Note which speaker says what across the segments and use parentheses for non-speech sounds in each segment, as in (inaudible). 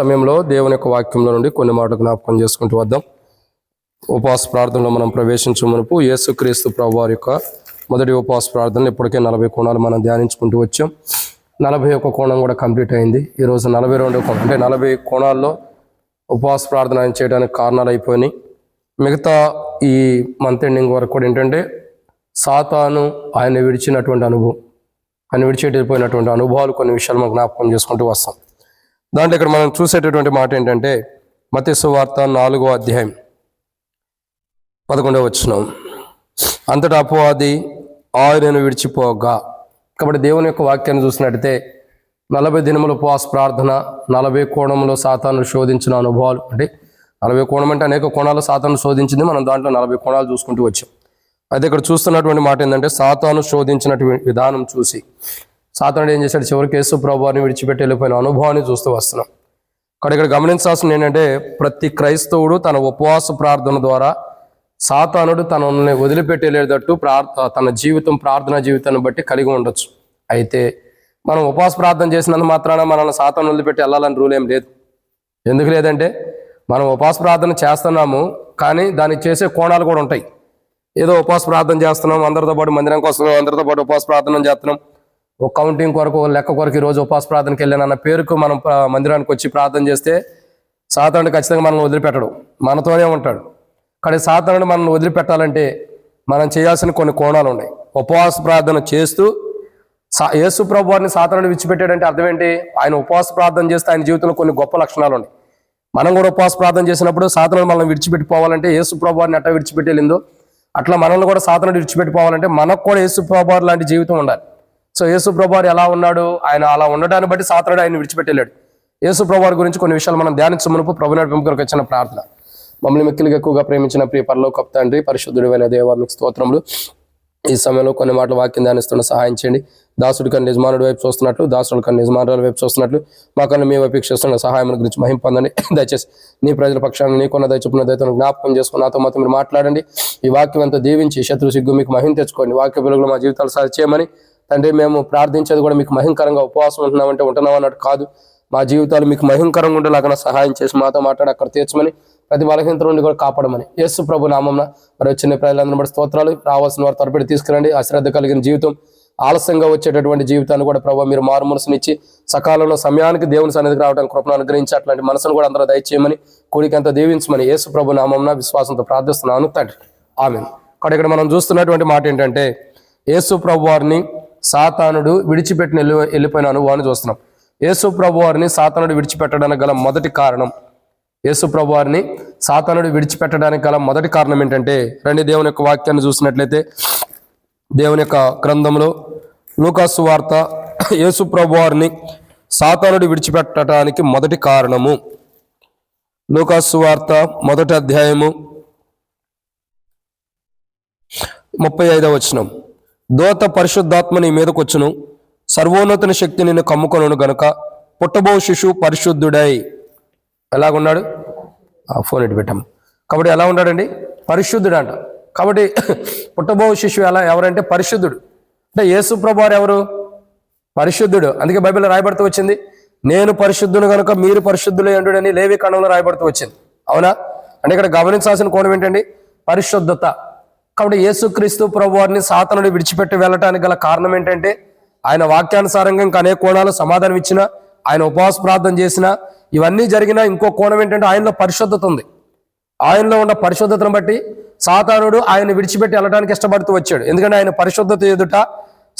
Speaker 1: సమయంలో దేవుని యొక్క వాక్యంలో నుండి కొన్ని మాటలు జ్ఞాపకం చేసుకుంటూ వద్దాం. ఉపవాస ప్రార్థనలో మనం ప్రవేశించే మునుపు యేసుక్రీస్తు ప్రభు వారి యొక్క మొదటి ఉపవాస ప్రార్థన ఇప్పటికే నలభై కోణాలు మనం ధ్యానించుకుంటూ వచ్చాం. నలభై ఒక్క కోణం కూడా కంప్లీట్ అయింది. ఈరోజు నలభై రెండో కోణం అంటే నలభై కోణాల్లో ఉపవాస ప్రార్థన ఆయన చేయడానికి కారణాలు అయిపోయినాయి. మిగతా ఈ మంత్ ఎండింగ్ వరకు కూడా ఏంటంటే సాతాను ఆయన విడిచినటువంటి అనుభవం ఆయన విడిచేటిపోయినటువంటి అనుభవాలు కొన్ని విషయాలు మనం జ్ఞాపకం చేసుకుంటూ వస్తాం. దాంట్లో ఇక్కడ మనం చూసేటటువంటి మాట ఏంటంటే మత్స్సు వార్త నాలుగో అధ్యాయం పదకొండవ వచ్చినాం అంతటా అపవాది ఆయనను విడిచిపోగా కాబట్టి దేవుని యొక్క వాక్యాన్ని చూసినట్టయితే నలభై దినముల ఉపవాస ప్రార్థన నలభై కోణంలో సాతాను శోధించిన అనుభవాలు. అంటే నలభై కోణం అంటే అనేక కోణాలు సాతాను శోధించింది. మనం దాంట్లో నలభై కోణాలు చూసుకుంటూ వచ్చాం. అయితే ఇక్కడ చూస్తున్నటువంటి మాట ఏంటంటే సాతాను శోధించినటువంటి విధానం చూసి సాతనుడు ఏం చేశాడు? చివరికి యేసు ప్రభువారిని విడిచిపెట్టి వెళ్ళిపోయిన అనుభవాన్ని చూస్తూ వస్తున్నాం. ఇక్కడ ఇక్కడ గమనించాల్సింది ఏంటంటే ప్రతి క్రైస్తవుడు తన ఉపవాస ప్రార్థన ద్వారా సాతానుడు తనని వదిలిపెట్టి ప్రార్థ తన జీవితం ప్రార్థనా జీవితాన్ని బట్టి కలిగి ఉండొచ్చు. అయితే మనం ఉపవాస ప్రార్థన చేసినంత మాత్రాన మనల్ని సాతాను వదిలిపెట్టి వెళ్ళాలని రూల్ ఏం లేదు. ఎందుకు లేదంటే మనం ఉపవాస ప్రార్థన చేస్తున్నాము కానీ దానికి చేసే కోణాలు కూడా ఉంటాయి. ఏదో ఉపవాస ప్రార్థన చేస్తున్నాం అందరితో పాటు మందిరానికి వస్తున్నాం అందరితో పాటు ఉపవాస ప్రార్థన చేస్తున్నాం ఒక కౌంటింగ్ కొరకు లెక్క కొరకు ఈ రోజు ఉపవాస ప్రార్థనకి వెళ్ళాను అన్న పేరుకు మనం మందిరానికి వచ్చి ప్రార్థన చేస్తే సాతానుడు ఖచ్చితంగా మనల్ని వదిలిపెట్టడు. మనతోనే ఉంటాడు. కానీ సాతానుడు మనల్ని వదిలిపెట్టాలంటే మనం చేయాల్సిన కొన్ని కోణాలు ఉన్నాయి. ఉపవాస ప్రార్థన చేస్తూ సా యేసు ప్రభు వారిని సాతానుడు విడిచిపెట్టాడంటే అర్థం ఏంటి? ఆయన ఉపవాస ప్రార్థన చేస్తే ఆయన జీవితంలో కొన్ని గొప్ప లక్షణాలు ఉన్నాయి. మనం కూడా ఉపవాస ప్రార్థన చేసినప్పుడు సాతనుడు మనం విడిచిపెట్టిపోవాలంటే యేసు ప్రభావాన్ని ఎట్లా విడిచిపెట్టేలిందో అట్లా మనల్ని కూడా సాతనుడు విడిచిపెట్టిపోవాలంటే మనకు కూడా యేసు ప్రభు లాంటి జీవితం ఉండాలి. సో యేసు ప్రభావారు ఎలా ఉన్నాడు? ఆయన అలా ఉండడాన్ని బట్టి సాతనుడు ఆయన విడిచిపెట్టలేడు. యేసు ప్రభావారి గురించి కొన్ని విషయాలు మనం ధ్యానించమునుపు ప్రభు నడిపింపులకు వచ్చిన ప్రార్థన. మమ్మల్ని మిక్కిలిగా ఎక్కువగా ప్రేమించిన ప్రియ పరలోక తండ్రి పరిశుద్ధుడైన దేవ మీకు స్తోత్రములు. ఈ సమయంలో కొన్ని మాటలు వాక్యం ధ్యానిస్తున్న సహాయం చేయండి. దాసుడి కన్నా యజమానుడి వైపు చూస్తున్నట్లు దాసుడు కన్నా యజమానుల వైపు చూస్తున్నట్లు మా కన్నా మీ వైపు చూస్తున్న సహాయం గురించి మహిం పొందండి. (laughs) దయచేసి నీ ప్రజల పక్షాన్ని నీకున్న దయచుకున్న దయతో జ్ఞాపకం చేసుకుని నాతో మాత్రం మీరు మాట్లాడండి. ఈ వాక్యం అంతా దీవించి శత్రు సిగ్గు మీకు మహిం తెచ్చుకోండి. వాక్య వెలుగులో మా జీవితాలు సాధి చేయమని తండ్రి మేము ప్రార్థించేది కూడా మీకు మహింకరంగా ఉపవాసం ఉంటున్నామంటే ఉంటున్నాం అన్నట్టు కాదు. మా జీవితాలు మీకు మహింకరంగా ఉండేలాగా సహాయం చేసి మాతో మాట్లాడి అక్కడ తీర్చమని ప్రతి బలహీనత నుండి కూడా కాపాడమని యేసు ప్రభు నామంన మరి వచ్చిన ప్రజలందరూ బట్టి స్తోత్రాలు. రావాల్సిన వారు త్వరపడి తీసుకురండి. అశ్రద్ధ కలిగిన జీవితం ఆలస్యంగా వచ్చేటటువంటి జీవితాన్ని కూడా ప్రభు మీరు మారు మనసునిచ్చి సకాలంలో సమయానికి దేవుని సన్నిధికి రావడానికి కృపను అనుగ్రహించి అట్లాంటి మనసును కూడా అందరూ దయచేయమని కూడికంతా దీవించమని యేసు ప్రభు నామంన విశ్వాసంతో ప్రార్థిస్తున్నాను తండ్రి. ఆమె ఇక్కడ ఇక్కడ మనం చూస్తున్నటువంటి మాట ఏంటంటే యేసు ప్రభు వారిని సాతానుడు విడిచిపెట్టిన వెళ్ళి వెళ్ళిపోయిన అనుభవాన్ని చూస్తున్నాం. యేసు ప్రభు వారిని సాతానుడు విడిచిపెట్టడానికి గల మొదటి కారణం యేసు ప్రభు వారిని సాతానుడు విడిచిపెట్టడానికి గల మొదటి కారణం ఏంటంటే రండి దేవుని యొక్క వాక్యాన్ని చూసినట్లయితే దేవుని యొక్క గ్రంథంలో లూకాసు వార్త యేసు ప్రభు వారిని సాతానుడు విడిచిపెట్టడానికి మొదటి కారణము. లూకాసు వార్త మొదటి అధ్యాయము ముప్పై ఐదవ వచనం. దోత పరిశుద్ధాత్మ నీ మీదకొచ్చును. సర్వోన్నతుని శక్తి నిన్ను కమ్ముకొను గనుక. పుట్టబో శిశువు పరిశుద్ధుడై. ఎలాగున్నాడు? ఆ ఫోన్ ఇటు పెట్టాము కాబట్టి ఎలా ఉన్నాడండి? పరిశుద్ధుడు అంట కాబట్టి (clears throat) పుట్టబో శిశువు ఎలా ఎవరంటే పరిశుద్ధుడు. అంటే యేసు ప్రభువారు ఎవరు? పరిశుద్ధుడు. అందుకే బైబిల్ రాయబడుతూ వచ్చింది నేను పరిశుద్ధుని కనుక మీరు పరిశుద్ధులే అంటుడని లేవి కణంలో రాయబడుతూ వచ్చింది. అవునా? అంటే ఇక్కడ గమనించాల్సిన కోణం ఏంటండి? పరిశుద్ధత. కాబట్టి యేసుక్రీస్తు ప్రభు వారిని సాతనుడు విడిచిపెట్టి వెళ్ళటానికి గల కారణం ఏంటంటే ఆయన వాక్యానుసారంగా ఇంకా అనేక కోణాలు సమాధానం ఇచ్చిన ఆయన ఉపవాస ప్రార్థన చేసిన ఇవన్నీ జరిగినా ఇంకో కోణం ఏంటంటే ఆయనలో పరిశుద్ధత ఉంది. ఆయనలో ఉన్న పరిశుద్ధతను బట్టి సాతానుడు ఆయన విడిచిపెట్టి వెళ్ళడానికి ఇష్టపడుతూ వచ్చాడు. ఎందుకంటే ఆయన పరిశుద్ధత ఎదుట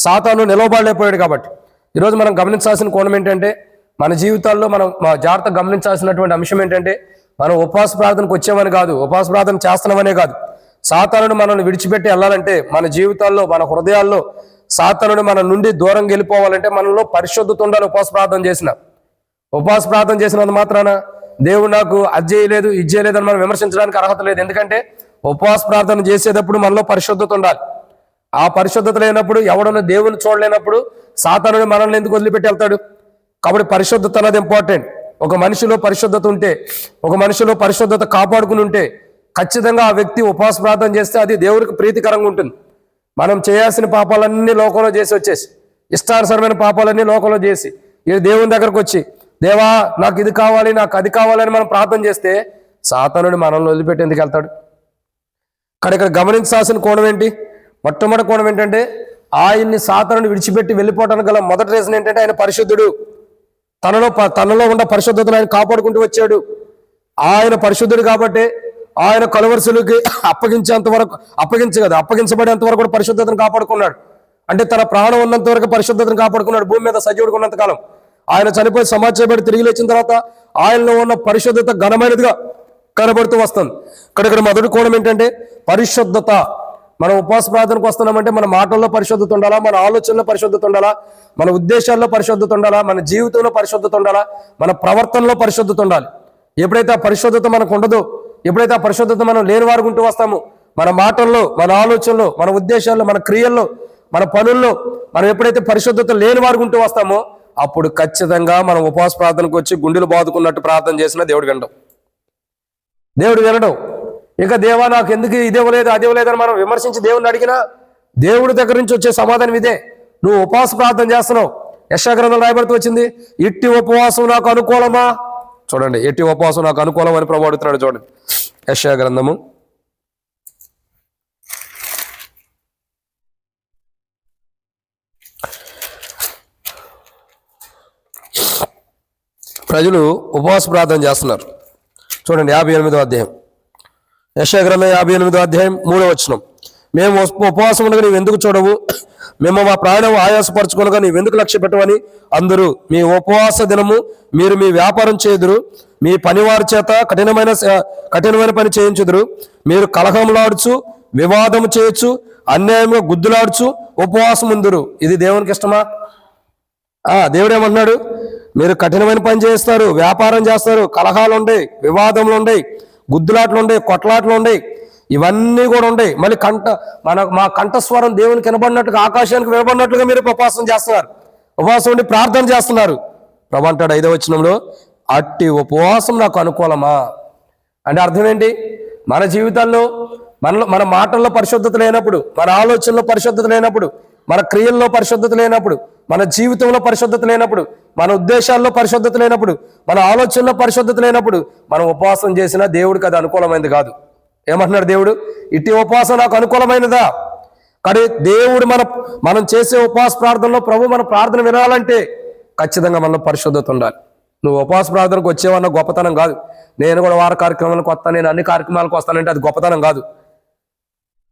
Speaker 1: సాతాను నిలవబడలేకపోయాడు కాబట్టి. ఈరోజు మనం గమనించాల్సిన కోణం ఏంటంటే మన జీవితాల్లో మనం మా జాగ్రత్త గమనించాల్సినటువంటి అంశం ఏంటంటే మనం ఉపవాస ప్రార్థనకు వచ్చేవని కాదు ఉపవాస ప్రార్థన చేస్తున్నామనే కాదు. సాతానుడు మనల్ని విడిచిపెట్టి వెళ్ళాలంటే మన జీవితాల్లో మన హృదయాల్లో సాతానుడు మన నుండి దూరం వెళ్ళిపోవాలంటే మనలో పరిశుద్ధత ఉండాలి ఉపవాస ప్రార్థన చేసిన. ఉపవాస ప్రార్థన చేసినంత మాత్రాన దేవుడు నాకు అది చేయలేదు ఇది చేయలేదు అని మనం విమర్శించడానికి అర్హత లేదు. ఎందుకంటే ఉపవాస ప్రార్థన చేసేటప్పుడు మనలో పరిశుద్ధత ఉండాలి ఆ పరిశుద్ధత లేనప్పుడు ఎవడన్నా దేవుని చూడలేనప్పుడు సాతానుడు మనల్ని ఎందుకు వదిలిపెట్టి వెళ్తాడు? కాబట్టి పరిశుద్ధత అనేది ఇంపార్టెంట్ ఒక మనిషిలో పరిశుద్ధత ఉంటే ఒక మనిషిలో పరిశుద్ధత కాపాడుకుని ఉంటే ఖచ్చితంగా ఆ వ్యక్తి ఉపవాస ప్రార్థన చేస్తే అది దేవుడికి ప్రీతికరంగా ఉంటుంది. మనం చేయాల్సిన పాపాలన్నీ లోకంలో చేసి వచ్చేసి ఇష్టానుసరమైన పాపాలన్నీ లోకంలో చేసి ఇది దేవుని దగ్గరకు వచ్చి దేవా నాకు ఇది కావాలి నాకు అది కావాలని మనం ప్రార్థన చేస్తే సాతానుడు మనల్ని వదిలిపెట్టి ఎందుకు వెళ్తాడు? కానీ ఇక్కడ గమనించాల్సిన కోణం ఏంటి? మొట్టమొదటి కోణం ఏంటంటే ఆయన్ని సాతానుడు విడిచిపెట్టి వెళ్ళిపోవడానికి గల మొదటి రీజన్ ఏంటంటే ఆయన పరిశుద్ధుడు. తనలో ప- తనలో ఉన్న పరిశుద్ధతను ఆయన కాపాడుకుంటూ వచ్చాడు. ఆయన పరిశుద్ధుడు కాబట్టి ఆయన కలవరుసలకి అప్పగించేంత వరకు అప్పగించ కదా అప్పగించబడేంత వరకు కూడా పరిశుద్ధతను కాపాడుకున్నాడు. అంటే తన ప్రాణం ఉన్నంత వరకు పరిశుద్ధతను కాపాడుకున్నాడు భూమి మీద సజీవుడు ఉన్నంత కాలం. ఆయన చనిపోయి సమాజ చేయబడి తిరిగి లేచిన తర్వాత ఆయనలో ఉన్న పరిశుద్ధత ఘనమైనదిగా కనబడుతూ వస్తుంది. ఇక్కడ ఇక్కడ మొదటి కోణం ఏంటంటే పరిశుద్ధత. మనం ఉపవాస ప్రార్థనకు వస్తున్నామంటే మన మాటల్లో పరిశుద్ధత ఉండాలా మన ఆలోచనలో పరిశుద్ధత ఉండాలా మన ఉద్దేశాల్లో పరిశుద్ధత ఉండాలా మన జీవితంలో పరిశుద్ధత ఉండాలా మన ప్రవర్తనలో పరిశుద్ధత ఉండాలి. ఎప్పుడైతే ఆ పరిశుద్ధత మనకు ఉండదో ఎప్పుడైతే ఆ పరిశుద్ధత మనం లేని వారుకుంటూ వస్తామో మన మాటల్లో మన ఆలోచనలో మన ఉద్దేశాల్లో మన క్రియల్లో మన పనుల్లో మనం ఎప్పుడైతే పరిశుద్ధత లేని వస్తామో అప్పుడు ఖచ్చితంగా మనం ఉపవాస ప్రార్థనకు వచ్చి గుండెలు బాదుకున్నట్టు ప్రార్థన చేసినా దేవుడు వినడం. దేవుడు వినడం. ఇక దేవా నాకు ఎందుకు ఇది ఇవ్వలేదు అది ఇవ్వలేదని మనం విమర్శించి దేవుడిని అడిగినా దేవుడి దగ్గర నుంచి వచ్చే సమాధానం ఇదే. నువ్వు ఉపవాస ప్రార్థన చేస్తున్నావు. యశాగ్రంథం రాయబడుతూ వచ్చింది ఇట్టి ఉపవాసం నాకు అనుకూలమా? చూడండి ఎట్టి ఉపవాసం నాకు అనుకూలం అని ప్రభు అడుగుతున్నాడు చూడండి. యశా గ్రంథము. ప్రజలు ఉపవాస ప్రార్థన చేస్తున్నారు. చూడండి యాభై ఎనిమిదో అధ్యాయం. యశాగ్రంథం యాభై ఎనిమిదో అధ్యాయం మూడో వచనం. మేము ఉపవాసం ఉండగా నీవు ఎందుకు చూడవు? మేము మా ప్రాణం ఆయాసపరచుకొనగా నీవు ఎందుకు లక్ష్య పెట్టవని? అందరూ మీ ఉపవాస దినము మీరు మీ వ్యాపారం చేయుదురు. మీ పనివారి చేత కఠినమైన కఠినమైన పని చేయించుదురు. మీరు కలహంలాడుచు వివాదము చేయొచ్చు అన్యాయంగా గుద్దులాడుచు ఉపవాసం ఉందరు. ఇది దేవునికి ఇష్టమా? ఆ దేవుడు ఏమంటున్నాడు? మీరు కఠినమైన పని చేస్తారు వ్యాపారం చేస్తారు కలహాలు ఉండయి వివాదములు ఉండయి గుద్దులాట్లు ఉండయి కొట్లాట్లు ఉండయి ఇవన్నీ కూడా ఉంటాయి. మళ్ళీ కంఠ మన మా కంఠస్వరం దేవునికి వినబడినట్టుగా ఆకాశానికి వినబడినట్లుగా మీరు ఉపవాసం చేస్తున్నారు. ఉపవాసం ఉండి ప్రార్థన చేస్తున్నారు. ప్రభు అంటాడు ఐదో వచనంలో అట్టి ఉపవాసం నాకు అనుకూలమా? అంటే అర్థం ఏంటి? మన జీవితాల్లో మనలో మన మాటల్లో పరిశుద్ధత లేనప్పుడు మన ఆలోచనలో పరిశుద్ధత లేనప్పుడు మన క్రియల్లో పరిశుద్ధత లేనప్పుడు మన జీవితంలో పరిశుద్ధత లేనప్పుడు మన ఉద్దేశాల్లో పరిశుద్ధత లేనప్పుడు మన ఆలోచనలో పరిశుద్ధత లేనప్పుడు మనం ఉపవాసం చేసినా దేవుడికి అది అనుకూలమైనది కాదు. ఏమంటున్నాడు దేవుడు? ఇట్టి ఉపవాసం నాకు అనుకూలమైనదా? కానీ దేవుడు మన మనం చేసే ఉపవాస ప్రార్థనలో ప్రభు మన ప్రార్థన వినాలంటే ఖచ్చితంగా మనలో పరిశుద్ధత ఉండాలి. నువ్వు ఉపవాస ప్రార్థనకు వచ్చేవన్న గొప్పతనం కాదు. నేను కూడా వార కార్యక్రమాలకు వస్తాను నేను అన్ని కార్యక్రమాలకు వస్తానంటే అది గొప్పతనం కాదు.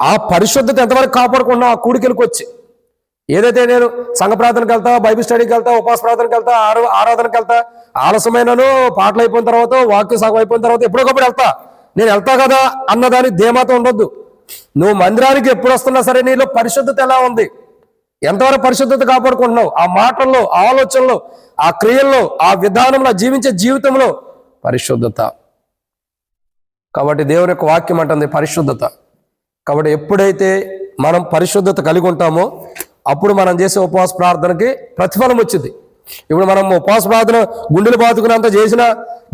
Speaker 1: ఆ పరిశుద్ధత ఎంతవరకు కాపాడుకున్నా ఆ కూడికెళ్ళకి వచ్చి. ఏదైతే నేను సంఘ ప్రార్థనకి వెళ్తా బైబిల్ స్టడీకి వెళ్తా ఉపవాస ప్రార్థనకి వెళ్తా ఆరా- ఆరాధనకి వెళ్తా ఆలస్యమైనను పాటలు అయిపోయిన తర్వాత వాక్య సగం అయిపోయిన తర్వాత ఎప్పుడొకప్పుడు వెళ్తా. నేను వెళ్తా కదా అన్నదాని ధీమాతో ఉండొద్దు. నువ్వు మందిరానికి ఎప్పుడు వస్తున్నా సరే నీలో పరిశుద్ధత ఎలా ఉంది? ఎంతవరకు పరిశుద్ధత కాపాడుకుంటున్నావు? ఆ మాటల్లో ఆలోచనలో ఆ క్రియల్లో ఆ విధానంలో జీవించే జీవితంలో పరిశుద్ధత. కాబట్టి దేవుని యొక్క వాక్యం అంటుంది పరిశుద్ధత. కాబట్టి ఎప్పుడైతే మనం పరిశుద్ధత కలిగి ఉంటామో అప్పుడు మనం చేసే ఉపవాస ప్రార్థనకి ప్రతిఫలం వచ్చింది. ఇప్పుడు మనం ఉపవాస ప్రార్థన గుండెలు బాదుకున్నంత చేసిన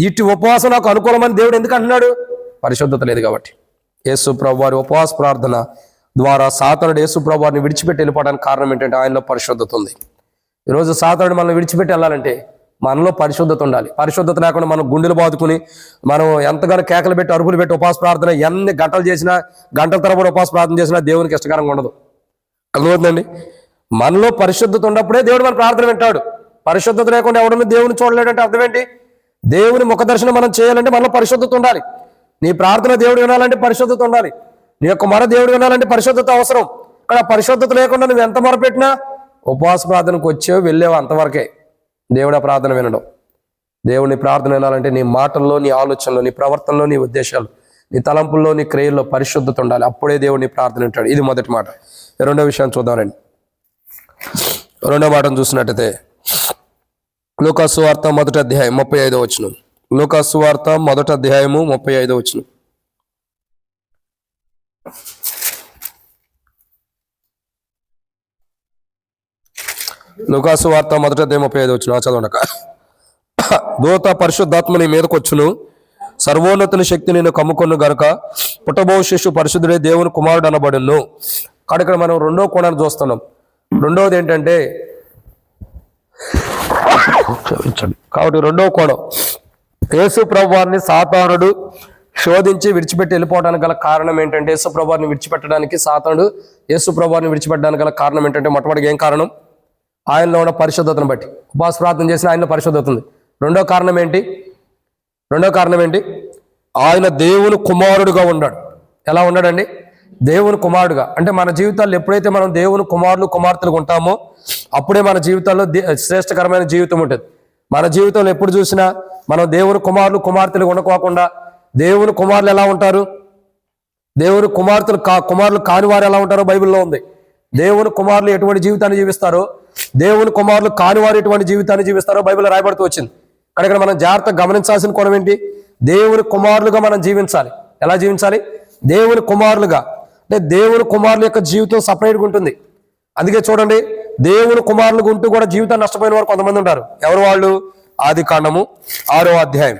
Speaker 1: ఇట్టి ఉపవాసం నాకు అనుకూలమని దేవుడు ఎందుకు అంటున్నాడు? పరిశుద్ధత లేదు కాబట్టి. యేసు ప్రభు వారి ఉపవాస ప్రార్థన ద్వారా సాతనుడు యేసు ప్రభు వారిని విడిచిపెట్టి వెళ్ళిపోవడానికి కారణం ఏంటంటే ఆయనలో పరిశుద్ధత ఉంది. ఈరోజు సాతనుడు మనల్ని విడిచిపెట్టి వెళ్ళాలంటే మనలో పరిశుద్ధత ఉండాలి. పరిశుద్ధత లేకుండా మనం గుండెలు బాదుకుని మనం ఎంతగానో కేకలు పెట్టి అరుపులు పెట్టి ఉపవాస ప్రార్థన ఎన్ని గంటలు చేసినా గంటల తరబడి ఉపవాస ప్రార్థన చేసినా దేవునికి ఇష్టకరంగా ఉండదు. అర్థమవుతుందండి? మనలో పరిశుద్ధత ఉన్నప్పుడే దేవుడు మన ప్రార్థన వింటాడు. పరిశుద్ధత లేకుండా ఎవడన్నా దేవుని చూడలేడంటే అర్థం ఏంటి? దేవుని ముఖ దర్శనం మనం చేయాలంటే మనలో పరిశుద్ధత ఉండాలి. నీ ప్రార్థన దేవుడు వినాలంటే పరిశుద్ధత ఉండాలి. నీ యొక్క మొర దేవుడు వినాలంటే పరిశుద్ధత అవసరం. ఇక్కడ పరిశుద్ధత లేకుండా నువ్వు ఎంత మొరపెట్టినా ఉపవాస ప్రార్థనకు వచ్చావు వెళ్ళావు అంతవరకే. దేవుడు ప్రార్థన వినడం. దేవుని ప్రార్థన వినాలంటే నీ మాటల్లో నీ ఆలోచనలో నీ ప్రవర్తనలో నీ ఉద్దేశాలు నీ తలంపుల్లో నీ క్రియల్లో పరిశుద్ధత ఉండాలి. అప్పుడే దేవుడిని ప్రార్థన వింటాడు. ఇది మొదటి మాట. రెండో విషయాన్ని చూద్దామండి రెండో. మాటను చూసినట్టయితే లోకాసు వార్త మొదటి అధ్యాయం ముప్పై ఐదో వచ్చినాం లూకాసు వార్త మొదటి అధ్యాయము ముప్పై ఐదో వచ్చిన లూకాసు వార్త మొదటి అధ్యాయం ముప్పై ఐదో వచ్చిన చదవండి దూత పరిశుద్ధాత్మ నీ మీదకి వచ్చును సర్వోన్నతుని శక్తి నేను కమ్ముకొను గనుక పుట్టబో శిశు పరిశుద్ధుడే దేవుని కుమారుడు అనబడును. ఇక్కడ మనం రెండో కోణాన్ని చూస్తున్నాం. రెండవది ఏంటంటే కాబట్టి రెండవ కోణం. యేసు ప్రభువారిని సాతానుడు శోధించి విడిచిపెట్టి వెళ్ళిపోవడానికి గల కారణం ఏంటంటే యేసు ప్రభువారిని విడిచిపెట్టడానికి సాతానుడు యేసు ప్రభువారిని విడిచిపెట్టడానికి గల కారణం ఏంటంటే మొట్టమొదటిగా ఏం కారణం? ఆయనలో ఉన్న పరిశుద్ధతను బట్టి. ఉపాస ప్రార్థన చేసిన ఆయనలో పరిశుద్ధత ఉంది. రెండో కారణం ఏంటి? రెండో కారణం ఏంటి? ఆయన దేవుని కుమారుడుగా ఉన్నాడు. ఎలా ఉన్నాడండి? దేవుని కుమారుడుగా. అంటే మన జీవితాల్లో ఎప్పుడైతే మనం దేవుని కుమారులు కుమార్తెలు ఉంటామో అప్పుడే మన జీవితాల్లో దే- శ్రేష్టకరమైన జీవితం ఉంటుంది. మన జీవితంలో ఎప్పుడు చూసినా మనం దేవుని కుమారులు కుమార్తెలు ఉండకోకుండా దేవుని కుమారులు ఎలా ఉంటారు? దేవుని కుమార్తెలు కా కుమారులు కాని వారు ఎలా ఉంటారో బైబిల్లో ఉంది. దేవుని కుమారులు ఎటువంటి జీవితాన్ని జీవిస్తారో దేవుని కుమారులు కాని వారు ఎటువంటి జీవితాన్ని జీవిస్తారో బైబిల్లో రాయబడుతూ వచ్చింది. కానీ ఇక్కడ మనం జాగ్రత్తగా గమనించాల్సిన కోణం ఏంటి? దేవుని కుమారులుగా మనం జీవించాలి. ఎలా జీవించాలి? దేవుని కుమారులుగా. అంటే దేవుని కుమారుల యొక్క జీవితం సపరేట్గా ఉంటుంది. అందుకే చూడండి దేవుని కుమారులుగా ఉంటూ కూడా జీవితాన్ని నష్టపోయిన వారు కొంతమంది ఉంటారు. ఎవరు వాళ్ళు? ఆది కాండము ఆరో అధ్యాయం.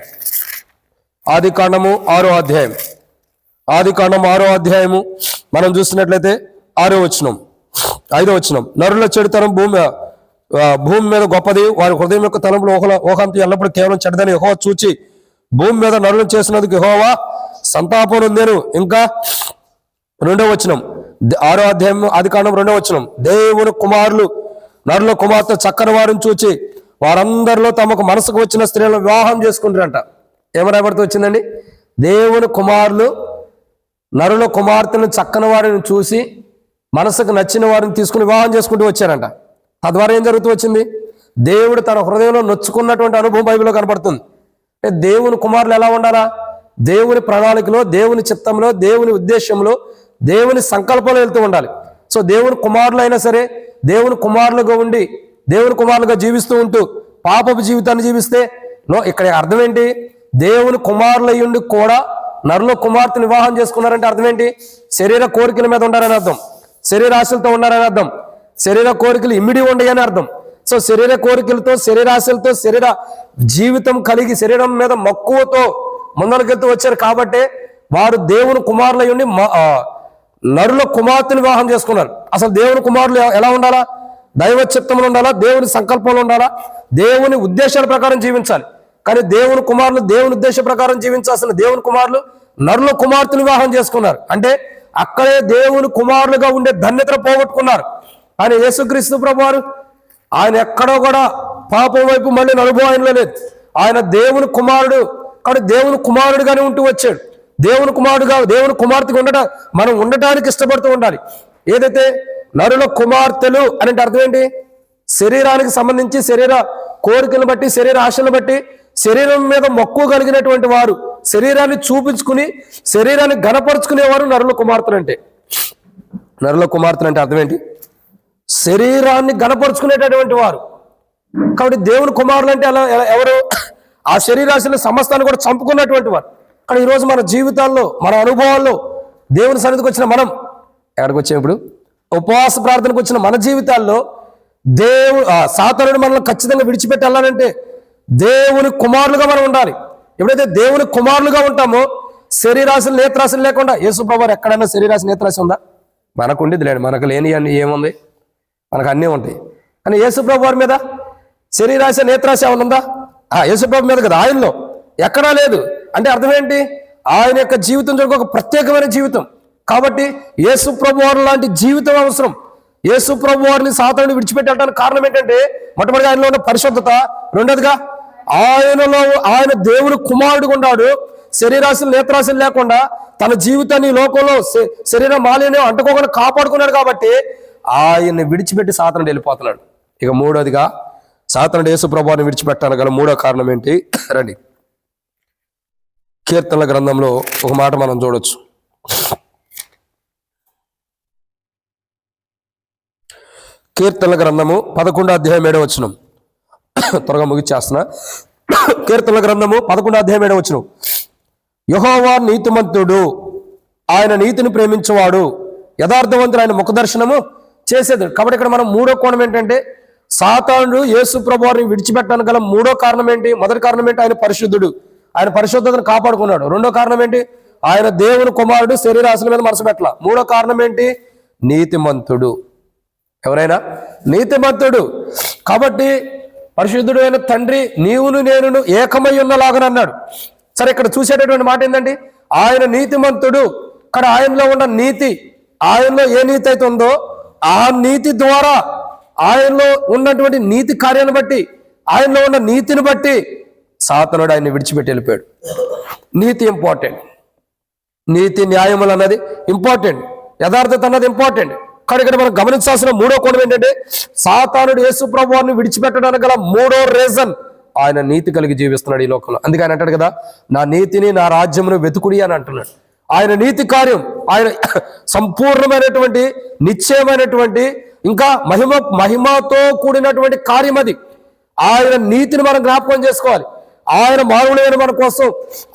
Speaker 1: ఆది కాండము ఆరో అధ్యాయం. ఆది కాండం ఆరో అధ్యాయము మనం చూసినట్లయితే ఆరో వచనం ఐదో వచనం. నరుల చెడుతనం భూమి భూమి మీద గొప్పది వారి హృదయం యొక్క తలంపులు ఓహల ఊహంతో ఎల్లప్పుడూ కేవలం చెడ్డదని యెహోవా చూచి భూమి మీద నరులు చేసినందుకు యహోవా సంతాపం నేను ఇంకా రెండో వచనం ఆరో అధ్యాయం ఆది కాండం రెండో వచనం. దేవుని కుమారులు నరుల కుమార్తె చక్కని వారిని చూచి వారందరిలో తమకు మనసుకు వచ్చిన స్త్రీలను వివాహం చేసుకుంటారంట. ఏమని రాయబడుతూ వచ్చిందండి? దేవుని కుమారులు నరుల కుమార్తెను చక్కని వారిని చూసి మనసుకు నచ్చిన వారిని తీసుకుని వివాహం చేసుకుంటూ వచ్చారంట. తద్వారా ఏం జరుగుతూ వచ్చింది? దేవుడు తన హృదయంలో నొచ్చుకున్నటువంటి అనుభవం బైబిల్లో కనపడుతుంది అంటే దేవుని కుమారులు ఎలా ఉండాలా? దేవుని ప్రణాళికలో దేవుని చిత్తంలో దేవుని ఉద్దేశంలో దేవుని సంకల్పంలో వెళ్తూ ఉండాలి. సో దేవుని కుమారులు అయినా సరే దేవుని కుమారులుగా ఉండి దేవుని కుమారులుగా జీవిస్తూ ఉంటూ పాపపు జీవితాన్ని జీవిస్తే నో ఇక్కడ అర్థం ఏంటి దేవుని కుమారులయ్యుండి కూడా నరులో కుమార్తెను వివాహం చేసుకున్నారంటే అర్థం ఏంటి శరీర కోరికల మీద ఉండాలని అర్థం. శరీరాశలతో ఉన్నారని అర్థం. శరీర కోరికలు ఇమిడి ఉండయని అర్థం. సో శరీర కోరికలతో శరీరాశలతో శరీర జీవితం కలిగి శరీరం మీద మక్కువతో ముందరకెళ్తూ వచ్చారు కాబట్టి వారు దేవుని కుమారులయ్యుండి మ- నరుల కుమార్తెను వివాహం చేసుకున్నారు. అసలు దేవుని కుమారులు ఎలా ఉండాలా? దైవ చిత్తంలో ఉండాలా? దేవుని సంకల్పంలో ఉండాలా? దేవుని ఉద్దేశాల ప్రకారం జీవించాలి. కానీ దేవుని కుమారులు దేవుని ఉద్దేశ ప్రకారం జీవించాల్సిన దేవుని కుమారులు నరుల కుమార్తెను వివాహం చేసుకున్నారు. అంటే అక్కడే దేవుని కుమారులుగా ఉండే ధన్యతను పోగొట్టుకున్నారు. కానీ యేసుక్రీస్తు ప్రభువారు ఆయన ఎక్కడో కూడా పాపం వైపు మళ్ళీ అనుభవం ఆయనలో లేదు. ఆయన దేవుని కుమారుడు కానీ దేవుని కుమారుడుగానే ఉంటూ వచ్చాడు. దేవుని కుమారుడుగా దేవుని కుమార్తెగా ఉండట మనం ఉండటానికి ఇష్టపడుతూ ఉండాలి. ఏదైతే నరుల కుమార్తెలు అని అంటే అర్థం ఏంటి? శరీరానికి సంబంధించి శరీర కోరికలను బట్టి శరీర ఆశలను బట్టి శరీరం మీద మక్కువ కలిగినటువంటి వారు శరీరాన్ని చూపించుకుని శరీరాన్ని గనపరుచుకునేవారు నరుల కుమార్తెలు అంటే. నరుల కుమార్తెలు అంటే అర్థం ఏంటి? శరీరాన్ని గనపరుచుకునేటటువంటి వారు. కాబట్టి దేవుని కుమారులు అంటే అలా ఎవరు? ఆ శరీరాశుల సమస్తాన్ని కూడా చంపుకున్నటువంటి వారు. కానీ ఈరోజు మన జీవితాల్లో మన అనుభవాల్లో దేవుని సన్నిధికి వచ్చిన మనం ఎక్కడికి వచ్చాం ఇప్పుడు? ఉపవాస ప్రార్థనకు వచ్చిన మన జీవితాల్లో దేవుడు ఆ సాతానుడు మనల్ని ఖచ్చితంగా విడిచిపెట్టాలంటే దేవుని కుమారులుగా మనం ఉండాలి. ఎప్పుడైతే దేవుని కుమారులుగా ఉంటామో శరీరాశులు నేత్రాశులు లేకుండా యేసు ఎక్కడైనా శరీరాశి నేత్రాశి ఉందా? మనకు ఉండేది లేండి. మనకు లేని అన్ని ఏముంది? మనకు అన్నీ ఉంటాయి. కానీ యేసుప్రభు వారి మీద శరీరాశ నేత్రాశ ఏమైనా ఉందా? ఆ యేసుప్రభు మీద కదా. ఆయనలో ఎక్కడా లేదు. అంటే అర్థం ఏంటి? ఆయన యొక్క జీవితం చూడక ఒక ప్రత్యేకమైన జీవితం. కాబట్టి యేసు వారు లాంటి జీవితం అవసరం. యేసు ప్రభు వారిని సాతాన్ని విడిచిపెట్టడానికి కారణం ఏంటంటే మొట్టమొదటిగా ఆయనలో ఉన్న పరిశుద్ధత రెండోదిగా ఆయనలో ఆయన దేవుడు కుమారుడు ఉన్నాడు. శరీరాశులు నేత్రాశులు లేకుండా తన జీవితాన్ని ఈ లోకంలో శరీరం శరీర మాలిన్యం అంటుకోకుండా కాపాడుకున్నాడు కాబట్టి ఆయన్ని విడిచిపెట్టి సాతనుడు వెళ్ళిపోతున్నాడు. ఇక మూడోదిగా సాతనుడు యేసు ప్రభావాన్ని విడిచిపెట్టాలి గల మూడో కారణం ఏంటి? రండి. కీర్తనల గ్రంథంలో ఒక మాట మనం చూడొచ్చు. కీర్తనల గ్రంథము పదకొండో అధ్యాయం ఏడవ వచనం. త్వరగా ముగిచ్చేస్తున్నా. కీర్తనల గ్రంథము పదకొండో అధ్యాయం ఏడవ వచనం. యహోవా నీతిమంతుడు ఆయన నీతిని ప్రేమించేవాడు యథార్థవంతుడు ఆయన ముఖదర్శనము చేసేది. కాబట్టి ఇక్కడ మనం మూడో కోణం ఏంటంటే సాతానుడు యేసు ప్రభువారిని విడిచిపెట్టడానికి గల మూడో కారణం ఏంటి? మొదటి కారణం ఏంటి? ఆయన పరిశుద్ధుడు. ఆయన పరిశుద్ధతను కాపాడుకున్నాడు. రెండో కారణం ఏంటి? ఆయన దేవుని కుమారుడు శరీరాశుల మీద మనసు పెట్టాల. మూడో కారణం ఏంటి? నీతిమంతుడు. ఎవరైనా? నీతిమంతుడు. కాబట్టి పరిశుద్ధుడు అయిన తండ్రి నీవును నేనును ఏకమై ఉన్నలాగనన్నాడు సరే ఇక్కడ చూసేటటువంటి మాట ఏంటండి ఆయన నీతిమంతుడు. ఇక్కడ ఆయనలో ఉన్న నీతి ఆయనలో ఏ నీతి అయితే ఉందో ఆ నీతి ద్వారా ఆయనలో ఉన్నటువంటి నీతి కార్యాన్ని బట్టి ఆయనలో ఉన్న నీతిని బట్టి సాతనుడు ఆయన్ని విడిచిపెట్టి వెళ్ళిపోయాడు. నీతి ఇంపార్టెంట్. నీతి న్యాయములు అన్నది ఇంపార్టెంట్. యథార్థత అన్నది ఇంపార్టెంట్. కానీ ఇక్కడ మనం గమనించాల్సిన మూడో కోణం ఏంటంటే సాతానుడు యేసు ప్రభువాన్ని విడిచిపెట్టడానికి గల మూడో రీజన్ ఆయన నీతి కలిగి జీవిస్తున్నాడు ఈ లోకంలో. అందుకే ఆయన అంటాడు కదా నా నీతిని నా రాజ్యమును వెతుకుడి అని అంటున్నాడు. ఆయన నీతి కార్యం ఆయన సంపూర్ణమైనటువంటి నిశ్చయమైనటువంటి ఇంకా మహిమ మహిమతో కూడినటువంటి కార్యం అది. ఆయన నీతిని మనం జ్ఞాపకం చేసుకోవాలి. ఆయన మానవులైన మన కోసం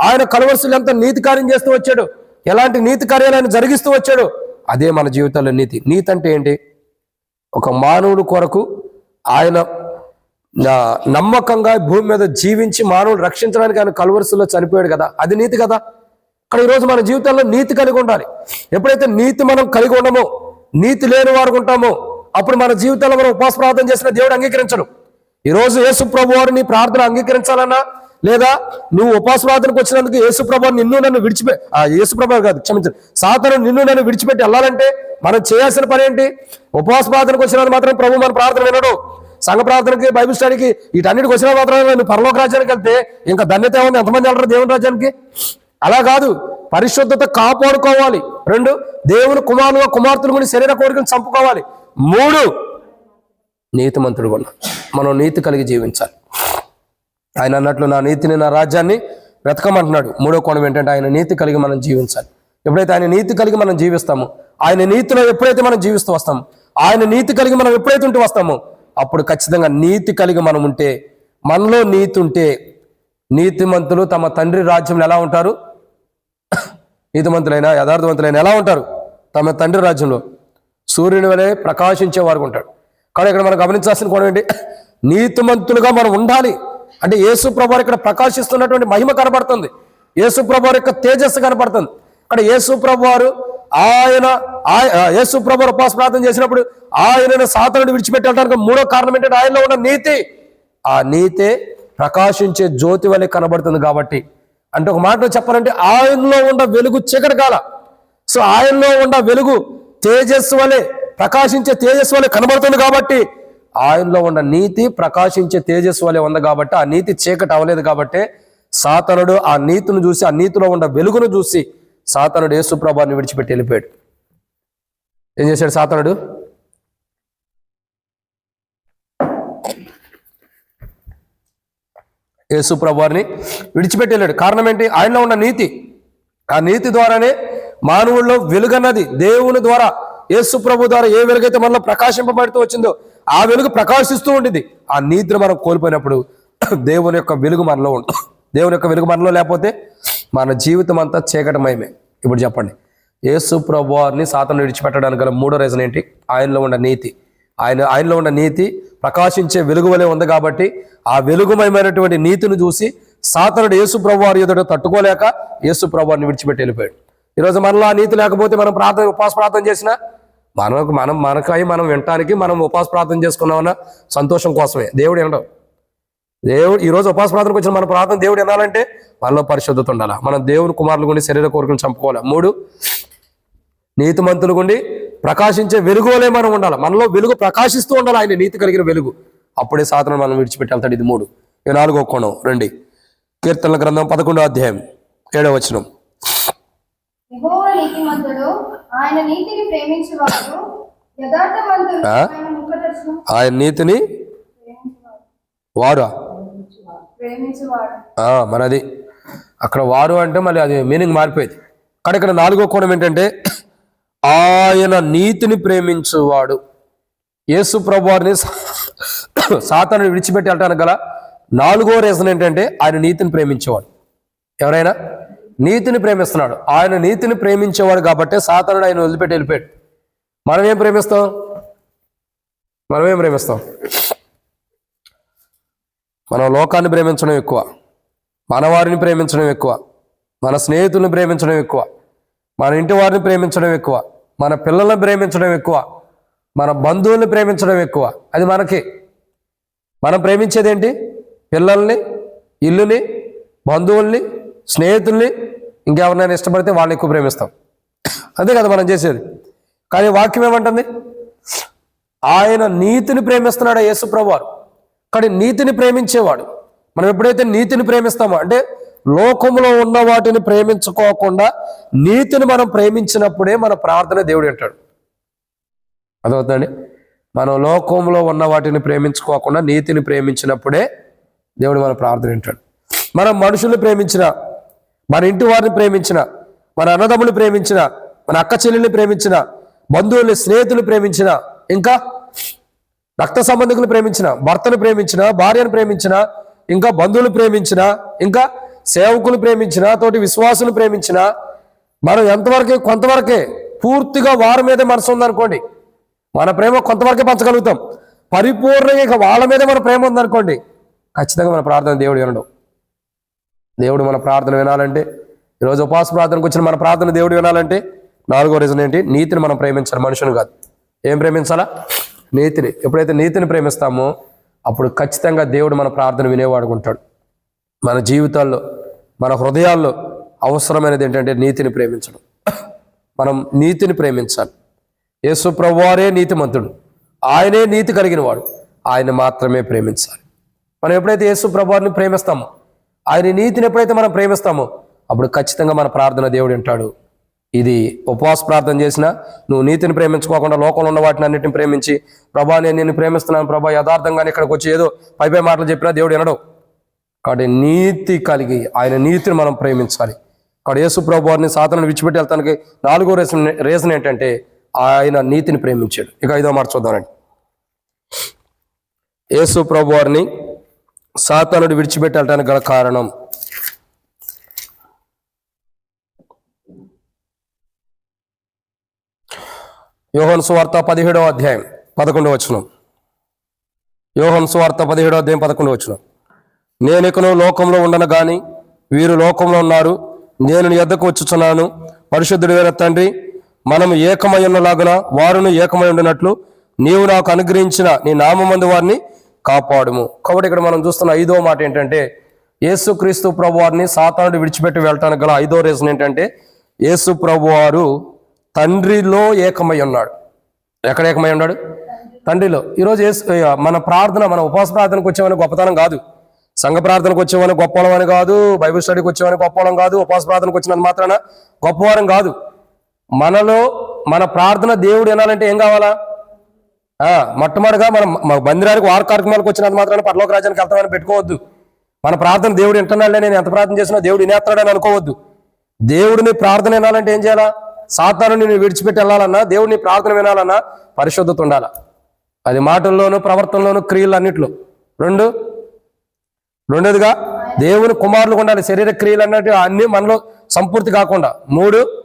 Speaker 1: ఆయన కలవలసిన ఎంత నీతి కార్యం చేస్తూ వచ్చాడు ఎలాంటి నీతి కార్యాలు ఆయన జరిగిస్తూ వచ్చాడు అదే మన జీవితంలో నీతి. నీతి అంటే ఏంటి? ఒక మానవుడు కొరకు ఆయన నమ్మకంగా భూమి మీద జీవించి మానవుడు రక్షించడానికి ఆయన కలవరుసలో చనిపోయాడు కదా. అది నీతి కదా? కానీ ఈరోజు మన జీవితంలో నీతి కలిగి ఉండాలి. ఎప్పుడైతే నీతి మనం కలిగి ఉండమో నీతి లేని వారు ఉంటామో అప్పుడు మన జీవితంలో మనం ఉపవాస ప్రార్థన చేసిన దేవుడు అంగీకరించడు. ఈరోజు యేసు ప్రభు వారు నీ ప్రార్థన అంగీకరించాలన్నా లేదా నువ్వు ఉపాసవాదనకు వచ్చినందుకు యేసుప్రభ నిన్ను నన్ను విడిచిపె యేసుప్రభ ప్రభు కాదు క్షమించండి. సాతను నిన్ను నన్ను విడిచిపెట్టి వెళ్ళాలంటే మనం చేయాల్సిన పని ఏంటి? ఉపాసవాదనకు వచ్చినందుకు మాత్రం ప్రభు మన ప్రార్థన వినడు. సంఘ ప్రార్థనకి బైబిల్ స్టడీకి వీటన్నిటికి వచ్చిన మాత్రమే నువ్వు పరలోక రాజ్యానికి వెళ్తే ఇంకా ధన్యత ఉంది ఎంతమంది వెళ్ళరు దేవుని రాజ్యానికి? అలా కాదు. పరిశుద్ధత కాపాడుకోవాలి. రెండు దేవుని కుమారులుగా కుమార్తెలు కూడా శరీర కోరికను చంపుకోవాలి. మూడు నీతిమంతుడు కూడా మనం నీతి కలిగి జీవించాలి. ఆయన అన్నట్లు నా నీతిని నా రాజ్యాన్ని వెతకమంటున్నాడు. మూడో కోణం ఏంటంటే ఆయన నీతి కలిగి మనం జీవించాలి. ఎప్పుడైతే ఆయన నీతి కలిగి మనం జీవిస్తామో ఆయన నీతిలో ఎప్పుడైతే మనం జీవిస్తూ వస్తామో ఆయన నీతి కలిగి మనం ఎప్పుడైతే ఉంటూ వస్తామో అప్పుడు ఖచ్చితంగా నీతి కలిగి మనం ఉంటే మనలో నీతి ఉంటే నీతిమంతులు తమ తండ్రి రాజ్యంలో ఎలా ఉంటారు? నీతిమంతులైన యథార్థవంతులైన ఎలా ఉంటారు? తమ తండ్రి రాజ్యంలో సూర్యుని వలె ప్రకాశించే వారు ఉంటాడు కానీ ఇక్కడ మనం గమనించాల్సిన కోణం ఏంటి? నీతిమంతులుగా మనం ఉండాలి. అంటే యేసు ప్రభు ఇక్కడ ప్రకాశిస్తున్నటువంటి మహిమ కనబడుతుంది. యేసు ప్రభు యొక్క తేజస్సు కనబడుతుంది. ఇక్కడ యేసు ప్రభు వారు ఆయన యేసు ప్రభు ఉపాస ప్రార్థన చేసినప్పుడు ఆయన సాతనుడు విడిచిపెట్టడానికి మూడో కారణం ఏంటంటే ఆయనలో ఉన్న నీతి. ఆ నీతే ప్రకాశించే జ్యోతి వలె కనబడుతుంది కాబట్టి. అంటే ఒక మాటలో చెప్పాలంటే ఆయనలో ఉన్న వెలుగు చీకటి కాల. సో ఆయనలో ఉన్న వెలుగు తేజస్సు వలె ప్రకాశించే తేజస్సు వలె కనబడుతుంది కాబట్టి ఆయనలో ఉన్న నీతి ప్రకాశించే తేజస్సు వలె ఉంది కాబట్టి ఆ నీతి చీకటి అవ్వలేదు కాబట్టి సాతనుడు ఆ నీతిని చూసి ఆ నీతిలో ఉన్న వెలుగును చూసి సాతనుడు యేసు ప్రభాన్ని విడిచిపెట్టి వెళ్ళిపోయాడు. ఏం చేశాడు సాతనుడు? యేసు విడిచిపెట్టి వెళ్ళాడు. కారణం ఏంటి? ఆయనలో ఉన్న నీతి. ఆ నీతి ద్వారానే మానవుల్లో వెలుగన్నది. దేవుని ద్వారా యేసుప్రభు ద్వారా ఏ వెలుగైతే మనలో ప్రకాశింపబడుతూ వచ్చిందో ఆ వెలుగు ప్రకాశిస్తూ ఉండింది ఆ నిద్ర మనం కోల్పోయినప్పుడు (clears throat) దేవుని యొక్క వెలుగు మనలో ఉంటుంది (clears throat) దేవుని యొక్క వెలుగు మనలో లేకపోతే మన జీవితం అంతా చీకటమయమే. ఇప్పుడు చెప్పండి. యేసు ప్రభు వారిని సాతను విడిచిపెట్టడానికి గల మూడో రీజన్ ఏంటి? ఆయనలో ఉన్న నీతి. ఆయన ఆయనలో ఉన్న నీతి ప్రకాశించే వెలుగు వలె ఉంది కాబట్టి ఆ వెలుగుమయమైనటువంటి నీతిని చూసి సాతనుడు యేసు ప్రభు వారి ఎదుట తట్టుకోలేక యేసు ప్రభువారిని విడిచిపెట్టి వెళ్ళిపోయాడు. ఈరోజు మనలో ఆ నీతి లేకపోతే మనం ప్రార్థన ఉపాస ప్రార్థన చేసినా మనకు మనం మనకై మనం వినటానికి మనం ఉపాస ప్రార్థన చేసుకున్నామన్న సంతోషం కోసమే. దేవుడు వినడం. దేవుడు ఈరోజు ఉపాస ప్రార్థనకు వచ్చిన మన ప్రార్థన దేవుడు వినాలంటే మనలో పరిశుద్ధత ఉండాలి? మనం దేవుని కుమారులు గుండి శరీర కోరికను చంపుకోవాలి? మూడు నీతి మంతులు గుండి ప్రకాశించే వెలుగులే మనం ఉండాలి? మనలో వెలుగు ప్రకాశిస్తూ ఉండాలి? ఆయన నీతి కలిగిన వెలుగు. అప్పుడే సాధన మనం విడిచిపెట్టాలి ఇది మూడు. ఇది నాలుగో కోణం. రండి కీర్తనల గ్రంథం పదకొండో అధ్యాయం. ఏడవ వచనం.
Speaker 2: యెహోవా నీతిమంతుడు ఆయన నీతిని ప్రేమించేవాడు యథార్థవంతుడు? ఆయన
Speaker 1: నీతిని వారు
Speaker 2: ప్రేమించేవాడు.
Speaker 1: మనది. అక్కడ వారు అంటే మళ్ళీ అది మీనింగ్ మారిపోయింది. కానీ ఇక్కడ నాలుగో కోణం ఏంటంటే ఆయన నీతిని ప్రేమించువాడు. యేసు ప్రభువారిని సాతాను విడిచిపెట్టి వెళ్ళటానికి గల నాలుగో రీజన్ ఏంటంటే ఆయన నీతిని ప్రేమించేవాడు. ఎవరైనా? నీతిని ప్రేమిస్తున్నాడు. ఆయన నీతిని ప్రేమించేవాడు కాబట్టి సాతానుడు ఆయన వదిలిపెట్టి వెళ్ళిపోయాడు. మనం ఏం ప్రేమిస్తాం? మనం ఏం ప్రేమిస్తాం? మనం లోకాన్ని ప్రేమించడం ఎక్కువ. మన వారిని ప్రేమించడం ఎక్కువ. మన స్నేహితుల్ని ప్రేమించడం ఎక్కువ. మన ఇంటి వారిని ప్రేమించడం ఎక్కువ. మన పిల్లల్ని ప్రేమించడం ఎక్కువ. మన బంధువుల్ని ప్రేమించడం ఎక్కువ. అది మనకి. మనం ప్రేమించేది ఏంటి పిల్లల్ని ఇల్లుని బంధువుల్ని స్నేహితుల్ని ఇంకెవరినైనా ఇష్టపడితే వాళ్ళని ఎక్కువ ప్రేమిస్తాం. అంతే కదా మనం చేసేది. కానీ వాక్యం ఏమంటుంది? ఆయన నీతిని ప్రేమిస్తున్నాడు యేసు ప్రభువారు? కానీ నీతిని ప్రేమించేవాడు. మనం ఎప్పుడైతే నీతిని ప్రేమిస్తామో అంటే లోకంలో ఉన్న వాటిని ప్రేమించుకోకుండా నీతిని మనం ప్రేమించినప్పుడే మన ప్రార్థన దేవుడు అంటాడు అదవుతుందండి మనం లోకంలో ఉన్న వాటిని ప్రేమించుకోకుండా నీతిని ప్రేమించినప్పుడే దేవుడు మన ప్రార్థన వింటాడు. మనం మనుషుల్ని ప్రేమించిన మన ఇంటి వారిని ప్రేమించిన మన అన్నదమ్ములు ప్రేమించిన మన అక్క చెల్లెల్ని ప్రేమించిన బంధువుల్ని స్నేహితులు ప్రేమించిన ఇంకా రక్త సంబంధికులు ప్రేమించిన భర్తను ప్రేమించిన భార్యను ప్రేమించిన ఇంకా బంధువులు ప్రేమించిన ఇంకా సేవకులు ప్రేమించిన తోటి విశ్వాసులు ప్రేమించిన మనం ఎంతవరకే కొంతవరకే పూర్తిగా వారి మీదే మనసు ఉందనుకోండి మన ప్రేమ కొంతవరకే పంచగలుగుతాం. పరిపూర్ణంగా ఇక వాళ్ళ మీదే మన ప్రేమ ఉందనుకోండి ఖచ్చితంగా మన ప్రార్థన దేవుడు వినడం. దేవుడు మన ప్రార్థన వినాలంటే ఈరోజు ఉపవాస ప్రార్థనకు వచ్చిన మన ప్రార్థన దేవుడు వినాలంటే నాలుగో రీజన్ ఏంటి? నీతిని మనం ప్రేమించాలి మనుషుని కాదు. ఏం ప్రేమించాలా? నీతిని. ఎప్పుడైతే నీతిని ప్రేమిస్తామో అప్పుడు ఖచ్చితంగా దేవుడు మన ప్రార్థన వినేవాడుకుంటాడు. మన జీవితాల్లో మన హృదయాల్లో అవసరమైనది ఏంటంటే నీతిని ప్రేమించడం. మనం నీతిని ప్రేమించాలి. యేసు ప్రభువారే నీతిమంతుడు. ఆయనే నీతి కలిగిన వాడు ఆయన మాత్రమే ప్రేమించాలి. మనం ఎప్పుడైతే యేసు ప్రభువారిని ప్రేమిస్తామో ఆయన నీతిని ఎప్పుడైతే మనం ప్రేమిస్తామో అప్పుడు ఖచ్చితంగా మన ప్రార్థన దేవుడు వింటాడు. ఇది ఉపవాస ప్రార్థన చేసినా నువ్వు నీతిని ప్రేమించుకోకుండా లోకంలో ఉన్న వాటిని అన్నిటిని ప్రేమించి ప్రభా నేను నిన్ను ప్రేమిస్తున్నాను ప్రభా యథార్థంగా ఇక్కడికి వచ్చి ఏదో పై పై మాటలు చెప్పినా దేవుడు వినడు. కాబట్టి నీతి కలిగి ఆయన నీతిని మనం ప్రేమించాలి. కాబట్టి యేసు ప్రభు వారిని సాధనను విడిచిపెట్టి వెళ్తానికి నాలుగో రీజన్ రీజన్ ఏంటంటే ఆయన నీతిని ప్రేమించాడు. ఇక ఐదో మాట చూద్దామండి యేసు ప్రభు వారిని సాతానుడు విడిచిపెట్టడానికి గల కారణం. యోహన్ సువార్త పదిహేడవ అధ్యాయం పదకొండవ వచనం. యోహన్ సువార్త పదిహేడవ అధ్యాయం పదకొండవ వచనం. నేను ఇకను లోకంలో ఉండను కానీ వీరు లోకంలో ఉన్నారు. నేను ఎద్దకు వచ్చుచున్నాను. పరిశుద్ధుడు వేరే తండ్రి మనం ఏకమై ఉన్నలాగున వారును ఏకమై ఉండినట్లు నీవు నాకు అనుగ్రహించిన నీ నామందు వారిని కాపాడుము. కాబట్టి ఇక్కడ మనం చూస్తున్న ఐదో మాట ఏంటంటే యేసుక్రీస్తు ప్రభు వారిని సాతానుడు విడిచిపెట్టి వెళ్ళటానికి గల ఐదో రీజన్ ఏంటంటే యేసు ప్రభు వారు తండ్రిలో ఏకమై ఉన్నాడు. ఎక్కడ ఏకమై ఉన్నాడు? తండ్రిలో. ఈరోజు యేసు మన ప్రార్థన మన ఉపవాస ప్రార్థనకు వచ్చేవని గొప్పతనం కాదు. సంఘ ప్రార్థనకు వచ్చేవని గొప్పవరం అని కాదు బైబిల్ స్టడీకి వచ్చేవని గొప్పలం కాదు ఉపవాస ప్రార్థనకు వచ్చినంత మాత్రాన గొప్పవారం కాదు. మనలో మన ప్రార్థన దేవుడు వినాలంటే ఏం కావాలా? మొట్టమొదటిగా మనం మన మందిరానికి వార కార్యక్రమాలకు వచ్చినంత మాత్రాన పరలోక రాజ్యానికి వెళ్తామని పెట్టుకోవద్దు. మన ప్రార్థన దేవుడు వింటున్నాడులే నేను ఎంత ప్రార్థన చేసినా దేవుడు వినేస్తాడని అనుకోవద్దు. దేవుడిని ప్రార్థన వినాలంటే ఏం చేయాలా? సాతాను నేను విడిచిపెట్టి వెళ్ళాలన్నా దేవుడిని ప్రార్థన వినాలన్నా పరిశుద్ధత ఉండాల? అది మాటల్లోనూ ప్రవర్తనలోనూ క్రియలు అన్నిట్లో రెండు రెండోదిగా దేవుని కుమారులు ఉండాలి. శరీర క్రియలు అన్నట్టు అన్ని మనలో సంపూర్తి కాకుండా. మూడు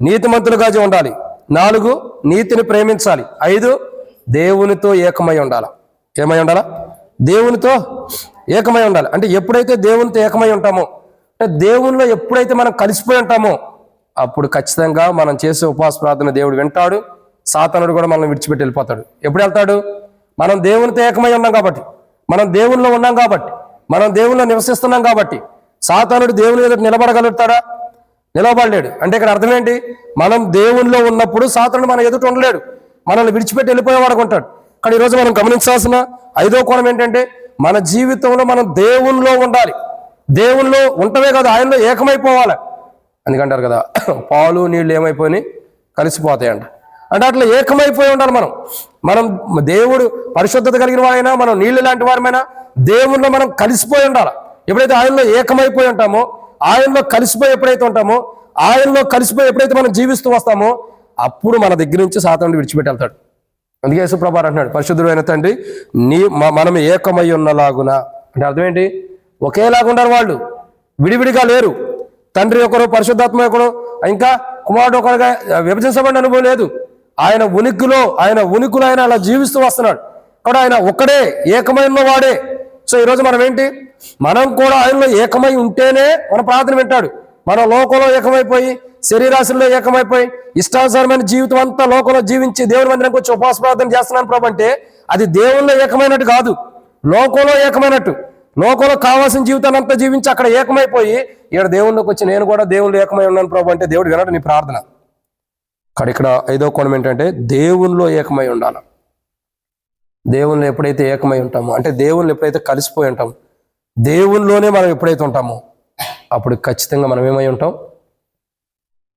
Speaker 1: నీతిమంతులుగా ఉండాలి. నాలుగు నీతిని ప్రేమించాలి. ఐదు దేవునితో ఏకమై ఉండాలి. ఏమై ఉండాలా? దేవునితో ఏకమై ఉండాలి. అంటే ఎప్పుడైతే దేవునితో ఏకమై ఉంటామో అంటే దేవునిలో ఎప్పుడైతే మనం కలిసిపోయి ఉంటామో అప్పుడు ఖచ్చితంగా మనం చేసే ఉపవాస ప్రార్థన దేవుడు వింటాడు. సాతనుడు కూడా మనం విడిచిపెట్టి వెళ్ళిపోతాడు. ఎప్పుడు వెళ్తాడు? మనం దేవునితో ఏకమై ఉన్నాం కాబట్టి. మనం దేవునిలో ఉన్నాం కాబట్టి. మనం దేవునిలో నివసిస్తున్నాం కాబట్టి. సాతానుడు దేవుని ఎదుట నిలబడగలుగుతాడా? నిలబడలేడు. అంటే ఇక్కడ అర్థం ఏంటి? మనం దేవునిలో ఉన్నప్పుడు సాతానుడు మన ఎదుట ఉండలేడు. మనల్ని విడిచిపెట్టి వెళ్ళిపోయేవాడు ఉంటాడు కానీ ఈరోజు మనం గమనించాల్సిన ఐదో కోణం ఏంటంటే మన జీవితంలో మనం దేవునిలో ఉండాలి. దేవునిలో ఉంటమే కదా ఆయనలో ఏకమైపోవాలి. అందుకంటారు కదా పాలు నీళ్ళు ఏమైపోయినాయి? కలిసిపోతాయంట. అంటే అట్లా ఏకమైపోయి ఉండాలి మనం. మనం దేవుడు పరిశుద్ధత కలిగిన వారైనా మనం నీళ్ళు లాంటి వారమైనా దేవుణ్ణి మనం కలిసిపోయి ఉండాలి. ఎప్పుడైతే ఆయనలో ఏకమైపోయి ఉంటామో ఆయనలో కలిసిపోయి ఎప్పుడైతే ఉంటామో ఆయనలో కలిసిపోయి ఎప్పుడైతే మనం జీవిస్తూ వస్తామో అప్పుడు మన దగ్గర నుంచి సాతానుడు విడిచిపెట్టెళ్తాడు. అందుకే యేసుప్రభారు అంటున్నాడు పరిశుద్ధుడు అయిన తండ్రి నీ మనం ఏకమై ఉన్నలాగున అంటే అర్థం ఏంటి? ఒకేలాగా ఉన్నారు వాళ్ళు. విడివిడిగా లేరు. తండ్రి ఒకరు పరిశుద్ధాత్మ ఒకరు ఇంకా కుమారుడు ఒకరుగా విభజించబడిన అనుభవం లేదు. ఆయన ఉనికిలో ఆయన ఉనికిలో ఆయన అలా జీవిస్తూ వస్తున్నాడు. కాబట్టి ఆయన ఒక్కడే ఏకమైన వాడే సో ఈరోజు మనం ఏంటి? మనం కూడా ఆయనలో ఏకమై ఉంటేనే మన ప్రార్థన వింటాడు. మన లోకంలో ఏకమైపోయి శరీరాశుల్లో ఏకమైపోయి ఇష్టానుసారమైన జీవితం అంతా లోకంలో జీవించి దేవుని మందిరంకి వచ్చి ఉపవాస ప్రార్థన చేస్తున్నాను ప్రభు అంటే అది దేవుల్లో ఏకమైనట్టు కాదు. లోకంలో ఏకమైనట్టు. లోకంలో కావాల్సిన జీవితాన్ని అంతా జీవించి అక్కడ ఏకమైపోయి ఇక్కడ దేవుళ్ళకి వచ్చి నేను కూడా దేవుళ్ళు ఏకమై ఉన్నాను ప్రభు అంటే దేవుడు వినడు నీ ప్రార్థన. అక్కడ ఇక్కడ ఐదో కోణం ఏంటంటే దేవుల్లో ఏకమై ఉండాలి. దేవుళ్ళు ఎప్పుడైతే ఏకమై ఉంటామో అంటే దేవుళ్ళు ఎప్పుడైతే కలిసిపోయి ఉంటామో దేవునిలోనే మనం ఎప్పుడైతే ఉంటామో అప్పుడు ఖచ్చితంగా మనం ఏమై ఉంటాం?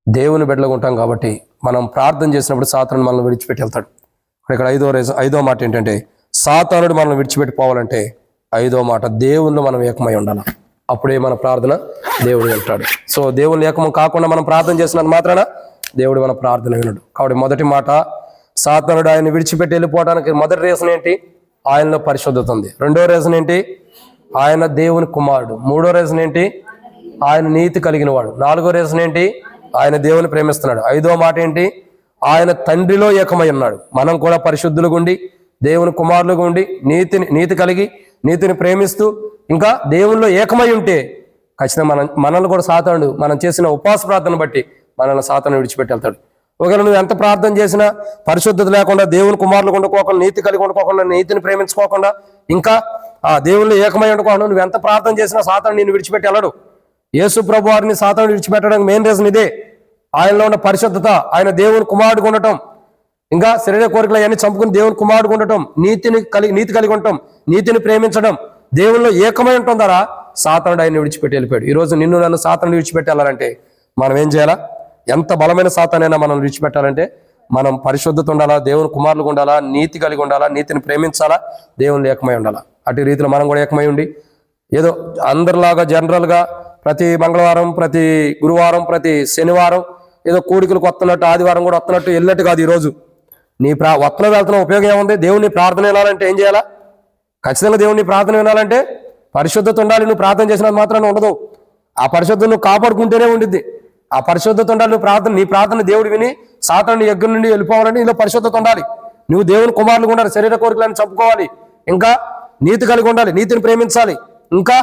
Speaker 1: దేవుని బిడ్డలుగా ఉంటాం కాబట్టి మనం ప్రార్థన చేసినప్పుడు సాతానుడు మనల్ని విడిచిపెట్టి వెళ్తాడు. ఇక్కడ ఐదో ఐదో మాట ఏంటంటే సాతానుడు మనల్ని విడిచిపెట్టి పోవాలంటే ఐదో మాట దేవుళ్ళు మనం ఏకమై ఉండాలి. అప్పుడే మన ప్రార్థన దేవుడు వింటాడు. సో దేవుని ఏకమం కాకుండా మనం ప్రార్థన చేసినంత మాత్రాన దేవుడు మన ప్రార్థన వినడు. కాబట్టి మొదటి మాట సాతానుడు ఆయన విడిచిపెట్టి వెళ్ళిపోవడానికి మొదటి రీజన్ ఏంటి? ఆయనలో పరిశుద్ధత ఉంది. రెండో రీజన్ ఏంటి? ఆయన దేవుని కుమారుడు. మూడో రీజన్ ఏంటి? ఆయన నీతి కలిగిన వాడు. నాలుగో రీజన్ ఏంటి? ఆయన దేవుని ప్రేమిస్తున్నాడు. ఐదో మాట ఏంటి? ఆయన తండ్రిలో ఏకమై ఉన్నాడు. మనం కూడా పరిశుద్ధులుగా ఉండి దేవుని కుమారులుగా ఉండి నీతిని నీతి కలిగి నీతిని ప్రేమిస్తూ ఇంకా దేవుల్లో ఏకమై ఉంటే ఖచ్చితంగా మనం మనల్ని కూడా సాతానుడు మనం చేసిన ఉపవాస ప్రార్థన బట్టి మనల్ని సాతాను విడిచిపెట్టి వెళ్తాడు. ఒకవేళ నువ్వు ఎంత ప్రార్థన చేసినా పరిశుద్ధత లేకుండా దేవుని కుమారులు ఉండుకోకుండా నీతి కలిగి ఉండుకోకుండా నీతిని ప్రేమించుకోకుండా ఇంకా ఆ దేవుళ్ళు ఏకమై ఉండుకోకుండా నువ్వు ఎంత ప్రార్థన చేసినా సాతాను నేను విడిచిపెట్టి వెళ్ళడు. యేసు ప్రభు వారిని సాతాను విడిచిపెట్టడానికి మెయిన్ రీజన్ ఇదే. ఆయనలో ఉన్న పరిశుద్ధత ఆయన దేవుని కుమారుడుగా ఉండటం. ఇంకా శరీర కోరికలు అవన్నీ చంపుకుని దేవుని కుమారుడుగా ఉండటం నీతిని కలిగి నీతి కలిగి ఉండటం నీతిని ప్రేమించడం దేవుల్లో ఏకమై ఉండటం ద్వారా సాతానుడు ఆయన విడిచిపెట్టి వెళ్ళిపోయాడు. ఈ రోజు నిన్ను నన్ను సాతాను విడిచిపెట్టాలంటే మనం ఏం చేయాలా? ఎంత బలమైన సాతానైనా మనం విడిచిపెట్టాలంటే మనం పరిశుద్ధత ఉండాలా దేవుని కుమారులుగా ఉండాలా నీతి కలిగి ఉండాలా నీతిని ప్రేమించాలా దేవుని ఏకమై ఉండాలా. అటు రీతిలో మనం కూడా ఏకమై ఉండి ఏదో అందరిలాగా జనరల్గా ప్రతి మంగళవారం ప్రతి గురువారం ప్రతి శనివారం ఏదో కూడికలకు వస్తున్నట్టు ఆదివారం కూడా వస్తున్నట్టు వెళ్ళినట్టు కాదు ఈరోజు నీ ప్రా వస్తున్న వెళ్తున్న ఉపయోగం ఏముంది? దేవుని ప్రార్థన వినాలంటే ఏం చేయాలా? ఖచ్చితంగా దేవుని ప్రార్థన వినాలంటే పరిశుద్ధత ఉండాలి నువ్వు ప్రార్థన చేసినంత మాత్రాన ఉండదు. ఆ పరిశుద్ధత నువ్వు కాపాడుకుంటేనే ఉండిద్ది. ఆ పరిశుద్ధత ఉండాలి నువ్వు ప్రార్థన నీ ప్రార్థన దేవుడు విని సాతాను యజ్ఞం నుండి వెళ్ళిపోవాలంటే నీలో పరిశుద్ధత ఉండాలి నువ్వు దేవుని కుమారులు ఉండాలి శరీర కోరికలను చంపుకోవాలి. ఇంకా నీతి కలిగి ఉండాలి నీతిని ప్రేమించాలి. ఇంకా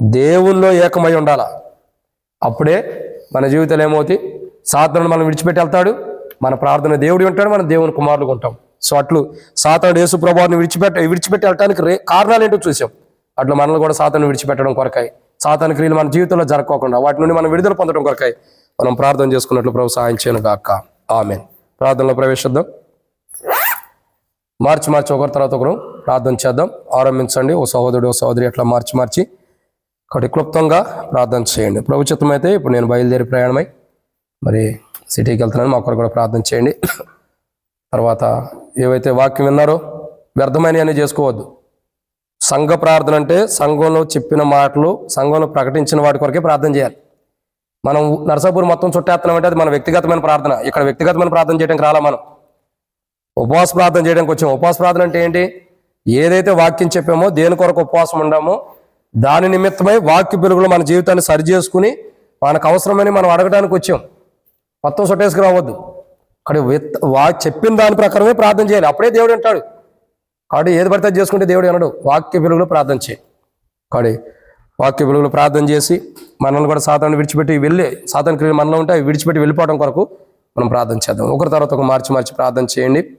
Speaker 1: దేవుల్లో ఏకమై ఉండాల? అప్పుడే మన జీవితాలు ఏమవుతాయి? సాతాను మనం విడిచిపెట్టి వెళ్తాడు. మన ప్రార్థన దేవుడు ఉంటాడు మన దేవుని కుమారులుగా ఉంటాం. సో అట్లు సాతానుడు యేసు ప్రభావాన్ని విడిచిపెట్ట విడిచిపెట్టి వెళ్ళడానికి రే కారణాలు ఏంటో చూసాం. అట్లా మనల్ని కూడా సాతాను విడిచిపెట్టడం కొరకాయి. సాతాను క్రియలు మన జీవితంలో జరగకోకుండా వాటి నుండి మనం విడుదల పొందడం కొరకాయి. మనం ప్రార్థన చేసుకున్నట్లు ప్రభు సహాయం చేయను కాక ఆమె ప్రార్థనలో ప్రవేశిద్దాం. మార్చి మార్చి ఒకరి తర్వాత ఒకరు ప్రార్థన చేద్దాం. ఆరంభించండి. ఓ సహోదరుడు ఓ సహోదరి అట్లా మార్చి మార్చి కాబట్టి క్లుప్తంగా ప్రార్థన చేయండి. ప్రభుత్వం ఇప్పుడు నేను బయలుదేరి ప్రయాణమై మరి సిటీకి వెళ్తున్నాను. మా ఒకరు కూడా ప్రార్థన చేయండి. తర్వాత ఏవైతే వాక్యం విన్నారో వ్యర్థమైనవి చేసుకోవద్దు. సంఘ ప్రార్థన అంటే సంఘంలో చెప్పిన మాటలు సంఘంలో ప్రకటించిన వాటి కొరకే ప్రార్థన చేయాలి. మనం నరసాపూర్ మొత్తం చుట్టేస్తున్నామంటే అది మన వ్యక్తిగతమైన ప్రార్థన. ఇక్కడ వ్యక్తిగతమైన ప్రార్థన చేయడానికి రాలా మనం. ఉపవాస ప్రార్థన చేయడానికి వచ్చాం. ఉపవాస ప్రార్థన అంటే ఏంటి? ఏదైతే వాక్యం చెప్పామో దేని కొరకు ఉపవాసం ఉండామో దాని నిమిత్తమై వాక్య పెరుగులో మన జీవితాన్ని సరి చేసుకుని మనకు అవసరమని మనం అడగడానికి వచ్చాం. మొత్తం సొట్టేసుకు రావద్దు. అక్కడ విత్ వా చెప్పిన దాని ప్రకారమే ప్రార్థన చేయాలి. అప్పుడే దేవుడు అంటాడు. కాడు ఏది పడితే అది చేసుకుంటే దేవుడు అనడు. వాక్య పిలుగులు ప్రార్థన చేయి. కాడి వాక్య పిలుగులు ప్రార్థన చేసి మనల్ని కూడా సాతాన్ని విడిచిపెట్టి వెళ్ళి సాతాన్ క్రియలు మనలో ఉంటే అవి విడిచిపెట్టి వెళ్ళిపోవడం కొరకు మనం ప్రార్థన చేద్దాం. ఒకరి తర్వాత ఒక మార్చి మార్చి ప్రార్థన చేయండి.